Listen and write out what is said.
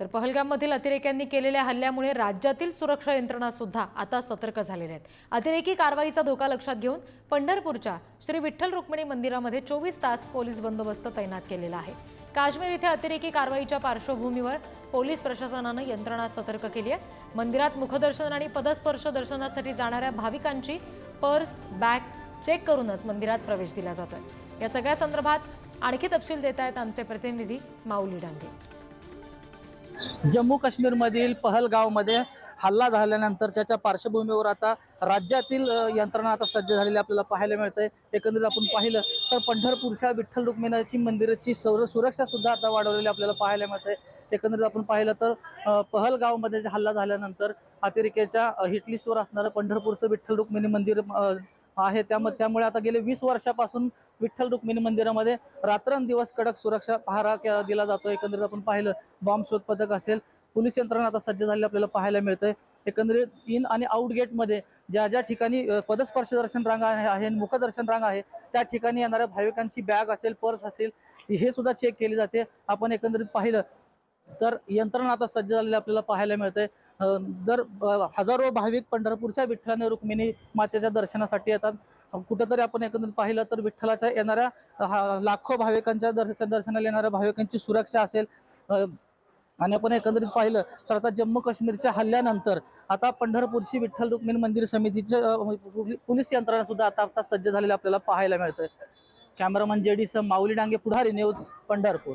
तर पहलगाममधील अतिरेक्यांनी केलेल्या हल्ल्यामुळे राज्यातील सुरक्षा यंत्रणा सुद्धा आता सतर्क झालेल्या आहेत. अतिरेकी कारवाईचा धोका लक्षात घेऊन पंढरपूरच्या श्री विठ्ठल रुक्मिणी मंदिरामध्ये चोवीस तास पोलीस बंदोबस्त तैनात केलेला आहे. काश्मीर इथे अतिरेकी कारवाईच्या पार्श्वभूमीवर पोलीस प्रशासनानं यंत्रणा सतर्क केली आहे. मंदिरात मुखदर्शन आणि पदस्पर्श दर्शनासाठी जाणाऱ्या भाविकांची पर्स बॅग चेक करूनच मंदिरात प्रवेश दिला जातोय. या सगळ्या संदर्भात आणखी तपशील देत आहेत आमचे प्रतिनिधी माऊली डांगे. जम्मू काश्मीरमधील पहलगावमध्ये हल्ला झाल्यानंतर त्याच्या पार्श्वभूमीवर आता राज्यातील यंत्रणा आता सज्ज झालेली आपल्याला पाहायला मिळते एकंदरीत आपण पाहिलं तर पंढरपूरच्या विठ्ठल रुक्मिणाची मंदिराची सौर सुरक्षा सुद्धा आता वाढवलेली आपल्याला पाहायला मिळते एकंदरीत आपण पाहिलं तर पहलगावमध्ये जे हल्ला झाल्यानंतर अतिरेक्याच्या हिट लिस्टवर असणारं पंढरपूरचं विठ्ठल रुक्मिणी मंदिर आहे. त्यामध्ये त्यामुळे आता गेले वीस वर्षापासून विठ्ठल रुक्मिणी मंदिरामध्ये रात्रंदिवस कडक सुरक्षा पहारा दिला जातो एकंदरीत आपण पाहिलं बॉम्ब शोध पथक असेल पोलीस यंत्रणा आता सज्ज झालेली आपल्याला पाहायला मिळतंय. एकंदरीत इन आणि आउट गेटमध्ये ज्या ज्या ठिकाणी पदस्पर्श दर्शन रांग आहे मुखदर्शन रांग आहे त्या ठिकाणी येणाऱ्या भाविकांची बॅग असेल पर्स असेल हे सुद्धा चेक केली जाते. आपण एकंदरीत पाहिलं तर यंत्रणा आता सज्ज झालेली आपल्याला पाहायला मिळते जर हजारो भाविक पंढरपूरच्या विठ्ठलाने रुक्मिणी मातेच्या दर्शनासाठी येतात. कुठंतरी आपण एकंदरीत पाहिलं तर विठ्ठलाच्या येणाऱ्या लाखो भाविकांच्या दर्शन दर्शनाला येणाऱ्या भाविकांची सुरक्षा असेल. आणि आपण एकंदरीत पाहिलं तर आता जम्मू काश्मीरच्या हल्ल्यानंतर आता पंढरपूरची विठ्ठल रुक्मिणी मंदिर समितीच्या पोलीस यंत्रणा सुद्धा आता आता सज्ज झालेलं आपल्याला पाहायला मिळतं cameraman J D Mauli Dange Pudhari news Pandharpur.